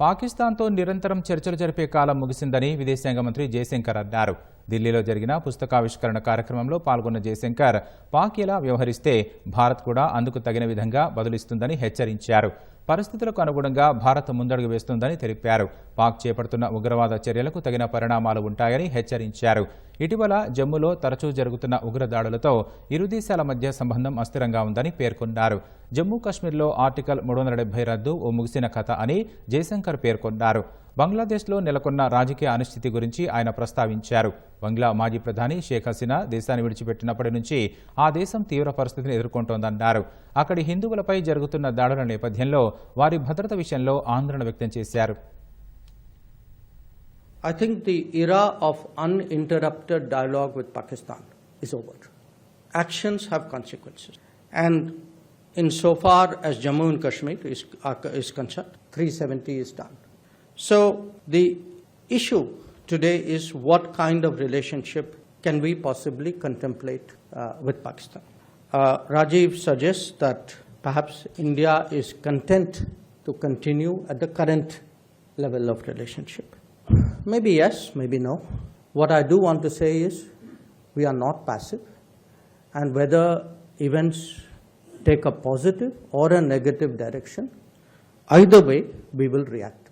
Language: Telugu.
పాకిస్తాన్తో నిరంతరం చర్చలు జరిపే కాలం ముగిసిందని విదేశాంగ మంత్రి జయశంకర్ అన్నారు. ఢిల్లీలో జరిగిన పుస్తకావిష్కరణ కార్యక్రమంలో పాల్గొన్న జయశంకర్ పాక్ ఎలా వ్యవహరిస్తే భారత్ కూడా అందుకు తగిన విధంగా బదులిస్తుందని హెచ్చరించారు. పరిస్థితులకు అనుగుణంగా భారత్ ముందడుగు వేస్తుందని తెలిపారు. పాక్ చేపడుతున్న ఉగ్రవాద చర్యలకు తగిన పరిణామాలు ఉంటాయని హెచ్చరించారు. ఇటీవల జమ్మూలో తరచూ జరుగుతున్న ఉగ్రదాడులతో ఇరు దేశాల మధ్య సంబంధం అస్థిరంగా ఉందని పేర్కొన్నారు. జమ్మూ కాశ్మీర్లో ఆర్టికల్ మూడు వందల డెబ్బై రద్దు ఓ ముగిసిన కథ అని జయశంకర్ పేర్కొన్నారు. బంగ్లాదేశ్లో నెలకొన్న రాజకీయ అనిశ్చితి గురించి ఆయన ప్రస్తావించారు. బంగ్లా మాజీ ప్రధాని షేక్ హసీనా దేశాన్ని విడిచిపెట్టినప్పటి నుంచి ఆ దేశం తీవ్ర పరిస్థితిని ఎదుర్కొంటోందన్నారు. అక్కడి హిందువులపై జరుగుతున్న దాడుల నేపథ్యంలో వారి భద్రత విషయంలో ఆందోళన వ్యక్తం చేశారు. I think the era of uninterrupted dialogue with Pakistan is over. Actions have consequences. And insofar as Jammu and Kashmir is, are- is concerned, 370 is done. So the issue today is what kind of relationship can we possibly contemplate uh, with Pakistan. Uh, Rajiv suggests that perhaps India is content to continue at the current level of relationship. Maybe yes, maybe no. What I do want to say is we are not passive, and whether events take a positive or a negative direction, either way, we will react.